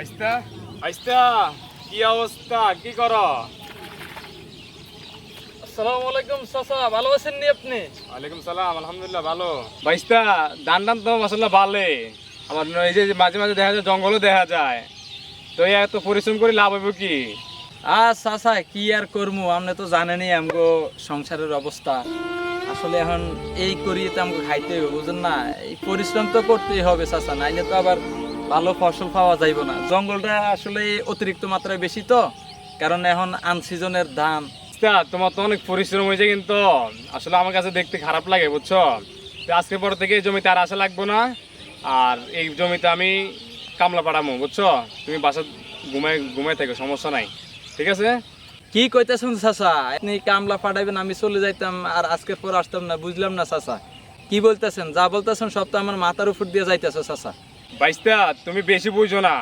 আইস্তা আইস্তা কি অবস্থা? কি কর? আসসালামু আলাইকুম চাচা ভালো আছেন নি আপনি? ওয়ালাইকুম সালাম আলহামদুলিল্লাহ ভালো। বাইস্তা ধান টান তো ভালো আমার এই যে মাঝে মাঝে দেখা যায় জঙ্গলও দেখা যায়। তো এই এত পরিশ্রম করে লাভ হইব কি? আর চাচা কি আর করব আপনি তো জানেনই আমগো সংসারের অবস্থা। আসলে এখন এই করিয়ে তো আমাকে খাইতে হবে বুঝেন না? এই পরিশ্রম তো করতেই হবে চাচা নাইলে তো আবার ভালো ফসল পাওয়া যাইব না। জঙ্গলটা আসলে অতিরিক্ত মাত্রায় বেশি তো কারণ এখন আনসিজনের ধান। তোমার তো অনেক পরিশ্রম হয়েছে কিন্তু। আসলে আমার কাছে দেখতে খারাপ লাগে বুঝছ? তো আজকে পর থেকে এই জমিতে আর আসা লাগবো না। আর এই জমিতে আমি কামলা পাঠাবো বুঝছ? তুমি বাসা ঘুমাই ঘুমাই থাকো সমস্যা নাই। ঠিক আছে? কি কইতেছেন চাচা? আপনি কামলা পাঠাবেন আমি চলে যাইতাম আর আজকের পর আসতাম না বুঝলাম না চাচা। কি বলতেছেন? যা বলতেছেন সব তো আমার মাথার উপর দিয়ে যাইতেছে চাচা। বাইস্তা, তুমি বেশি বুঝো না।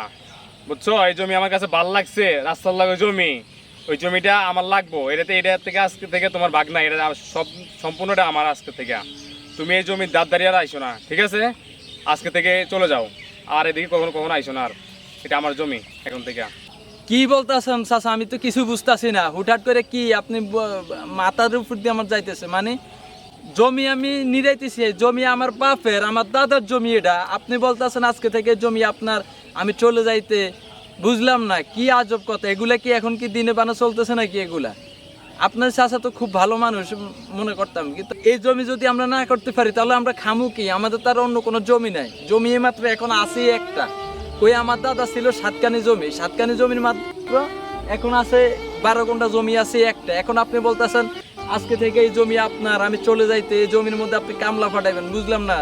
বুঝছ? এই জমি আমার কাছে ভালো লাগছে, রাস্তার লাগে জমি। ওই জমিটা আমার লাগবো। এটাতে, এটা থেকে আজকে থেকে তোমার ভাগ না এটা সব, সম্পূর্ণটা আমার আজকে থেকে। তুমি এই জমির দাঁত দাঁড়িয়ে আইসো না, ঠিক আছে? আজকে থেকে চলে যাও। আর এদিকে কখনো কখনো আইসো না আর। এটা আমার জমি, এখন থেকে। কি বলতেছেন চাচা? আমি তো কিছু বুঝতেছি না। হুটহাট করে কি আপনি মাথার উপর দিয়ে আমার যাইতেছে? মানে জমি আমি নিরাইতেছি জমি আমার বাপের, আমার দাদার জমি এটা। আপনি বলতেছেন আজকে থেকে জমি আপনার, আমি চলে যাইতে বুঝলাম না, কি আজব কথা, এগুলা কি এখন কি দিনে বানা চলতেছে নাকি এগুলা? আপনার চাচা তো খুব ভালো মানুষ মনে করতাম। কিন্তু এই জমি যদি আমরা না করতে পারি, তাহলে আমরা খামু কি? আমাদের তার অন্য কোনো জমি নাই। জমি মাত্র এখন আছে একটা। ওই আমার দাদা ছিল সাতকানি জমি। সাতকানি জমির মাত্র এখন আছে বারো ঘণ্টা জমি আছে একটা। এখন আপনি বলতেছেন আজকে থেকে এই জমি আপনার আমি চলে যাইতে এই জমির মধ্যে আপনি কামলা ফাটাইবেন বুঝলাম না।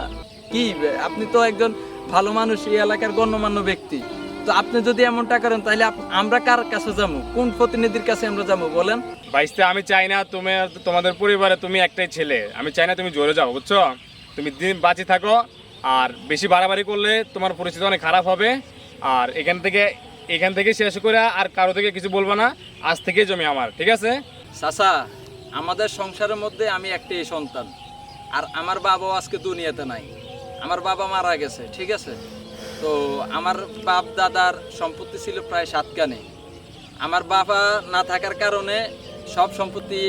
কি আপনি তো একজন ভালো মানুষ এই এলাকার গণ্যমান্য ব্যক্তি। তো আপনি যদি এমনটা করেন তাহলে আমরা কার কাছে যাব? কোন প্রতিনিধির কাছে আমরা যাব বলেন? বাইসতে আমি চাই না তুমি তোমাদের পরিবারে তুমি একটাই ছেলে। আমি চাই না তুমি জোরে যাও বুঝছ? তুমি দিন বাঁচি থাকো আর বেশি বাড়াবাড়ি করলে তোমার পরিস্থিতি অনেক খারাপ হবে। আর এখান থেকে এখান থেকে শেষ করে আর কারও থেকে কিছু বলব না। আজ থেকে জমি আমার ঠিক আছে? চাচা আমাদের সংসারের মধ্যে আমি একটাই সন্তান। আর আমার বাবাও আজকে দুনিয়াতে নাই। আমার বাবা মারা গেছে, ঠিক আছে? তো আমার বাপ দাদার সম্পত্তি ছিল প্রায় সাতখানে। আমার বাবা না থাকার কারণে সব সম্পত্তি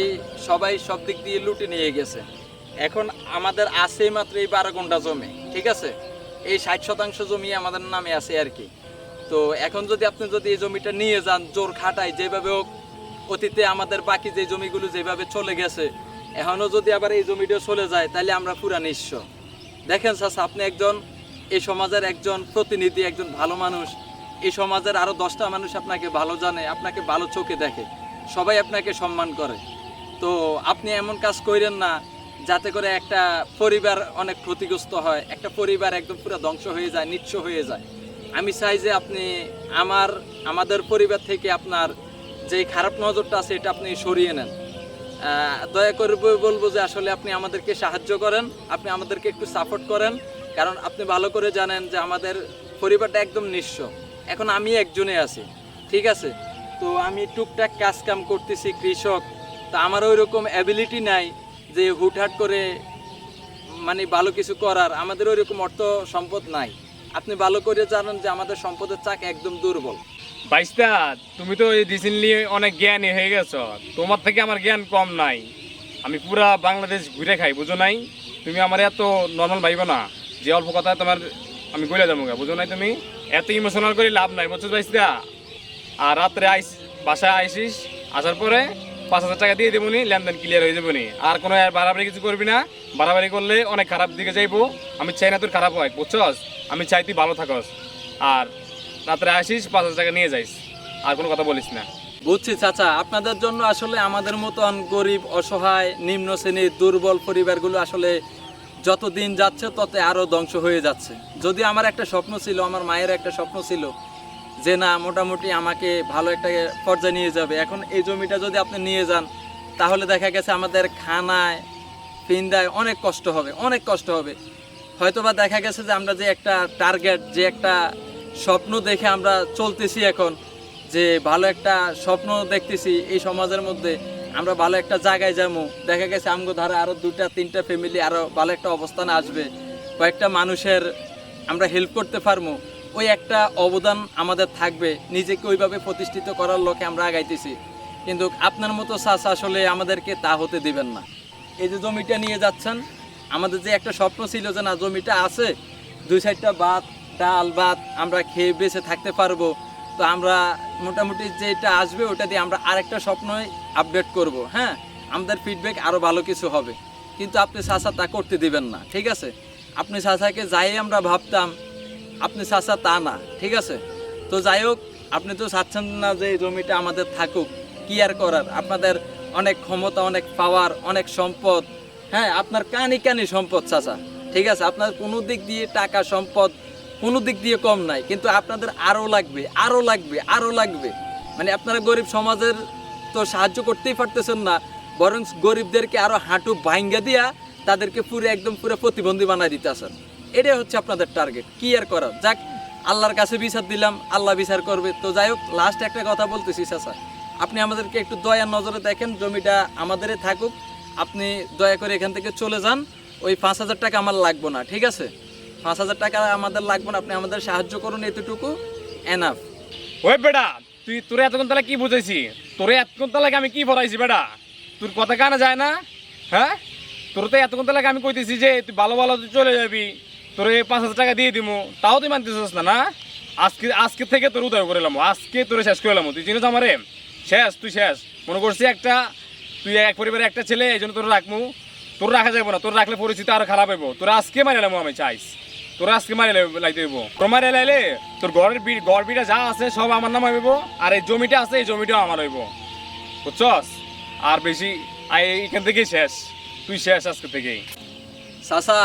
সবাই সব দিক দিয়ে লুটে নিয়ে গেছে। এখন আমাদের আছে মাত্র এই বারো ঘণ্টা জমি, ঠিক আছে? এই ষাট শতাংশ জমি আমাদের নামে আছে আর কি। তো এখন যদি আপনি যদি এই জমিটা নিয়ে যান, জোর খাটায় যেভাবে হোক অতীতে আমাদের বাকি যে জমিগুলো যেভাবে চলে গেছে এখনও যদি আবার এই জমিটা চলে যায়, তাহলে আমরা পুরা নিঃস্ব। দেখেন চাচা আপনি একজন, এই সমাজের একজন প্রতিনিধি, একজন ভালো মানুষ। এই সমাজের আরও দশটা মানুষ আপনাকে ভালো জানে, আপনাকে ভালো চোখে দেখে, সবাই আপনাকে সম্মান করে। তো আপনি এমন কাজ করেন না, যাতে করে একটা পরিবার অনেক ক্ষতিগ্রস্ত হয়, একটা পরিবার একদম পুরো ধ্বংস হয়ে যায়, নিঃস্ব হয়ে যায়। আমি চাই যে আপনি আমার, আমাদের পরিবার থেকে আপনার যে খারাপ নজরটা আছে এটা আপনি সরিয়ে নেন। দয়া করে বলব যে আসলে আপনি আমাদেরকে সাহায্য করেন, আপনি আমাদেরকে একটু সাপোর্ট করেন, কারণ আপনি ভালো করে জানেন যে আমাদের পরিবারটা একদম নিঃস্ব। এখন আমি একজনে আছি, ঠিক আছে? তো আমি টুকটাক কাজ কাম করতেছি কৃষক, তা আমার ওই রকম অ্যাবিলিটি নাই যে হুটহাট করে মানে ভালো কিছু করার, আমাদের ওই রকম অর্থ সম্পদ নাই। আপনি ভালো করে জানেন যে আমাদের সম্পদের চাক একদম দুর্বল। বাইস্তা তুমি তো এই রিসেন্টলি অনেক জ্ঞানী হয়ে গেছো। তোমার থেকে আমার জ্ঞান কম নাই। আমি পুরা বাংলাদেশ ঘুরে খাই বুঝো নাই? তুমি আমার এত নর্মাল ভাইব না। যে অল্প কথা তোমার আমি গলে যাব গা, বুঝো নাই তুমি? এত ইমোশনাল করে লাভ নাই বুঝছ বাইস্তা আর রাত্রে আইস বাসায় আইসিস আসার পরে পাঁচ হাজার টাকা দিয়ে দেবনি লেনদেন ক্লিয়ার হয়ে যাব নি। আর কোনো বাড়াবাড়ি কিছু করবি না। বাড়াবাড়ি করলে অনেক খারাপ দিকে যাইবো। আমি চাই না তোর খারাপ হয় বুঝছস? আমি চাই তুই ভালো থাকস। আর রাত্রে আসিস, পাঁচ হাজার টাকা নিয়ে যাইস। আর কোনো কথা বলিস না। বুঝছি, চাচা, আপনাদের জন্য আসলে আমাদের মতন গরিব, অসহায়, নিম্ন শ্রেণির দুর্বল পরিবারগুলো আসলে যত দিন যাচ্ছে তত আরও ধ্বংস হয়ে যাচ্ছে। যদি আমার একটা স্বপ্ন ছিল, আমার মায়ের একটা স্বপ্ন ছিল যে, না, মোটামুটি আমাকে ভালো একটা পর্যায়ে নিয়ে যাবে। এখন এই জমিটা যদি আপনি নিয়ে যান, তাহলে দেখা গেছে আমাদের খানায় পিন্দায় অনেক কষ্ট হবে, অনেক কষ্ট হবে। হয়তোবা দেখা গেছে যে, আমরা যে একটা টার্গেট যে একটা স্বপ্ন দেখে আমরা চলতেছি এখন, যে ভালো একটা স্বপ্ন দেখতেছি এই সমাজের মধ্যে। আমরা ভালো একটা জায়গায় যাব। দেখা গেছে আমগো ধারে আরও দুটা তিনটা ফ্যামিলি আরও ভালো একটা অবস্থানে আসবে। কয়েকটা মানুষের আমরা হেল্প করতে পারব। ওই একটা অবদান আমাদের থাকবে। নিজেকে ওইভাবে প্রতিষ্ঠিত করার লোকে আমরা আগাইতেছি। কিন্তু আপনার মতো চাষ আসলে আমাদেরকে তা হতে দিবেন না। এই যে জমিটা নিয়ে যাচ্ছেন, আমাদের যে একটা স্বপ্ন ছিল যে না, জমিটা আছে, দুই সাইডটা ভাত ডাল ভাত আমরা খেয়ে বেঁচে থাকতে পারব। তো আমরা মোটামুটি যেটা আসবে ওটা দিয়ে আমরা আরেকটা স্বপ্নই আপডেট করব হ্যাঁ? আমাদের ফিডব্যাক আরও ভালো কিছু হবে। কিন্তু আপনি চাষা তা করতে দিবেন না, ঠিক আছে? আপনি চাষাকে যাই আমরা ভাবতাম, আপনি চাষা তা না, ঠিক আছে? তো যাই হোক, আপনি তো চাচ্ছেন না যে জমিটা আমাদের থাকুক। কি আর করার? আপনাদের অনেক ক্ষমতা, অনেক পাওয়ার অনেক সম্পদ হ্যাঁ? আপনার কানি কানি সম্পদ, চাচা, ঠিক আছে? আপনার কোনো দিক দিয়ে টাকা সম্পদ কোনো দিক দিয়ে কম নাই, কিন্তু আপনাদের আরও লাগবে আরও লাগবে আরও লাগবে। মানে আপনারা গরিব সমাজের তো সাহায্য করতেই পারতেছেন না, বরং গরিবদেরকে আরও হাঁটু ভাঙ্গা দিয়া তাদেরকে পুরো একদম পুরো প্রতিবন্ধী বানাই দিতেছেন এটাই হচ্ছে আপনাদের টার্গেট, কি আর করার? যাক, আল্লাহর কাছে বিচার দিলাম, আল্লাহ বিচার করবে। তো যাই হোক লাস্ট একটা কথা বলতেছি, চাচা। আপনি আমাদেরকে একটু দয়ার নজরে দেখেন, জমিটা আমাদেরই থাকুক। আপনি দয়া করে এখান থেকে চলে যান, ওই পাঁচ হাজার টাকা আমার লাগবে না, ঠিক আছে? পাঁচ হাজার টাকা আমাদের লাগবে না, আপনি আমাদের সাহায্য করুন, এতটুকু এনাফ ওই বেটা, তুই তোরে এতক্ষণ তাহলে কি বুঝাইছি? তোরে এতক্ষণ তাহলে আমি কি পড়াইছি বেটা? তোর কথা কানে যায় না? হ্যাঁ? তোর তো এতক্ষণ তাহলে আমি কইতেছি যে, তুই ভালো ভালো তুই চলে যাবি, তোরে পাঁচ হাজার টাকা দিয়ে দিমু, তাও তুই মানতেছিস না না? আজকে আজকে থেকে তোর উদয় করে এলাম আজকে তোরে শেষ করে এলাম তুই চিনিস আমারে? শেষ, তুই শেষ। মনে করছি একটা, তুই এক পরিবারে একটা ছেলে, এই জন্য তোর রাখমু। তোর রাখা যাব না, তোর রাখলে পরিস্থিতি আরও খারাপ হইব। তোর আজকে মারি এলাম আমি, চাইস। তোর আজকে মারি লাইতে হইব তোর মারি লাইলে তোর ঘরের বি ঘর বিটা যা আছে সব আমার নাম হইব, আর এই জমিটা আছে, এই জমিটাও আমার হইব। বুঝছস? আর বেশি এখান থেকেই শেষ। তুই শেষ আজকে থেকেই। চাচা,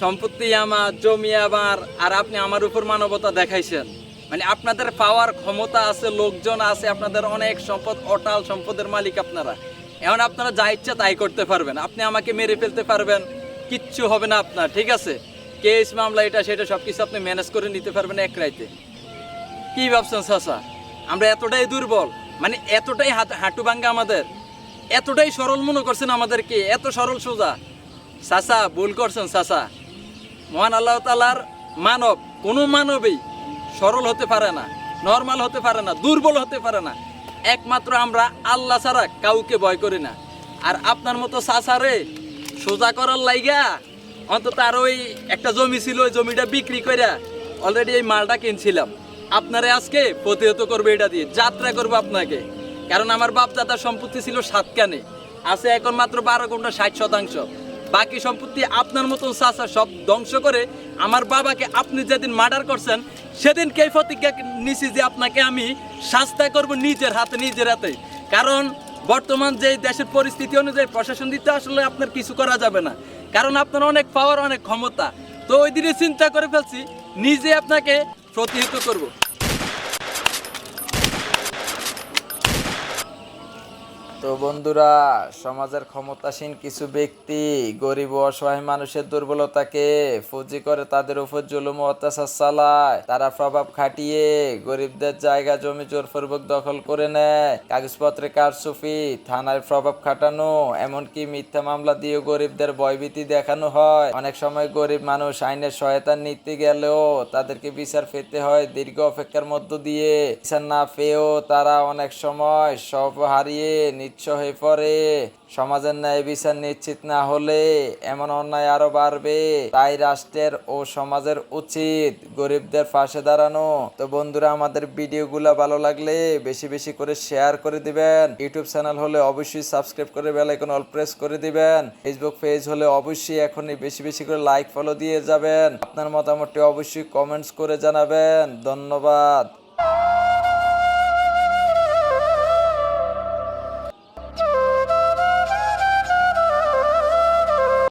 সম্পত্তি আমার, জমি আমার, আর আপনি আমার উপর মানবতা দেখাইছেন। মানে আপনাদের পাওয়ার ক্ষমতা আছে, লোকজন আছে, আপনাদের অনেক সম্পদ, অটাল সম্পদের মালিক আপনারা। এখন আপনারা যা ইচ্ছা তাই করতে পারবেন। আপনি আমাকে মেরে ফেলতে পারবেন, কিচ্ছু হবে না আপনার, ঠিক আছে? কেস মামলা এটা, সেটা সব কিছু আপনি ম্যানেজ করে নিতে পারবেন এক রাইতে। কি ভাবছেন চাচা? আমরা এতটাই দুর্বল মানে এতটাই হাঁটু ভাঙ্গা আমাদের। এতটাই সরল মনে করছেন আমাদেরকে, এত সরল সোজা। চাচা, ভুল করছেন চাচা। মহান আল্লাহ তালার মানব, কোনো মানবই সরল হতে পারে না নর্মাল হতে পারে না, দুর্বল হতে পারে না। একমাত্র আমরা আল্লাহ ছাড়া কাউকে ভয় করি না। আর আপনার মতো চাচারে সোজা করার লাইগা অন্তত আর ওই একটা জমি ছিল, ওই জমিটা বিক্রি করে অলরেডি এই মালটা কিনছিলাম। আপনারে আজকে প্রতিহত করবে এটা দিয়ে, যাত্রা করব আপনাকে। কারণ আমার বাপ দাদার সম্পত্তি ছিল সাত কানে আছে এখন মাত্র বারো ঘণ্টা ষাট শতাংশ। বাকি সম্পত্তি আপনার মতন চাচা সব ধ্বংস করে আমার বাবাকে আপনি যেদিন মার্ডার করছেন সেদিন কে প্রতিজ্ঞা নিছি যে আপনাকে আমি শাস্তা করব নিজের হাতে নিজের হাতে। কারণ বর্তমান যে দেশের পরিস্থিতি অনুযায়ী প্রশাসন দিতে আসলে আপনার কিছু করা যাবে না। কারণ আপনার অনেক পাওয়ার অনেক ক্ষমতা। তো ওই দিনে চিন্তা করে ফেলছি, নিজে আপনাকে প্রতিহিত করব। তো বন্ধুরা, সমাজের ক্ষমতাসীন কিছু ব্যক্তি গরিব অসহায় মানুষের দুর্বলতাকে ফুজি করে তাদের উপর জুলুম অত্যাচার চালায়। তারা প্রভাব খাটিয়ে গরিবদের জায়গা জমি জোরপূর্বক দখল করে নেয়। কাগজপত্রে কারচুপি থানায় প্রভাব খাটানো, এমনকি মিথ্যা মামলা দিয়ে গরিবদের ভয়ভীতি দেখানো হয়। অনেক সময় গরিব মানুষ আইনের সহায়তা নিতে গেলেও তাদেরকে বিচার পেতে হয় দীর্ঘ অপেক্ষার মধ্য দিয়ে। বিচার না পেয়েও তারা অনেক সময় সব হারিয়ে নিচ্ছ হয়ে পড়ে। সমাজের ন্যায় বিচার নিশ্চিত না হলে এমন অন্যায় আরও বাড়বে। তাই রাষ্ট্রের ও সমাজের উচিত গরিবদের পাশে দাঁড়ানো। তো বন্ধুরা, আমাদের ভিডিও ভিডিওগুলো ভালো লাগলে বেশি বেশি করে শেয়ার করে দিবেন। ইউটিউব চ্যানেল হলে অবশ্যই সাবস্ক্রাইব করে বেল আইকন অল প্রেস করে দিবেন। ফেসবুক পেজ হলে অবশ্যই এখনই বেশি বেশি করে লাইক ফলো দিয়ে যাবেন। আপনার মতামতটি অবশ্যই কমেন্টস করে জানাবেন। ধন্যবাদ।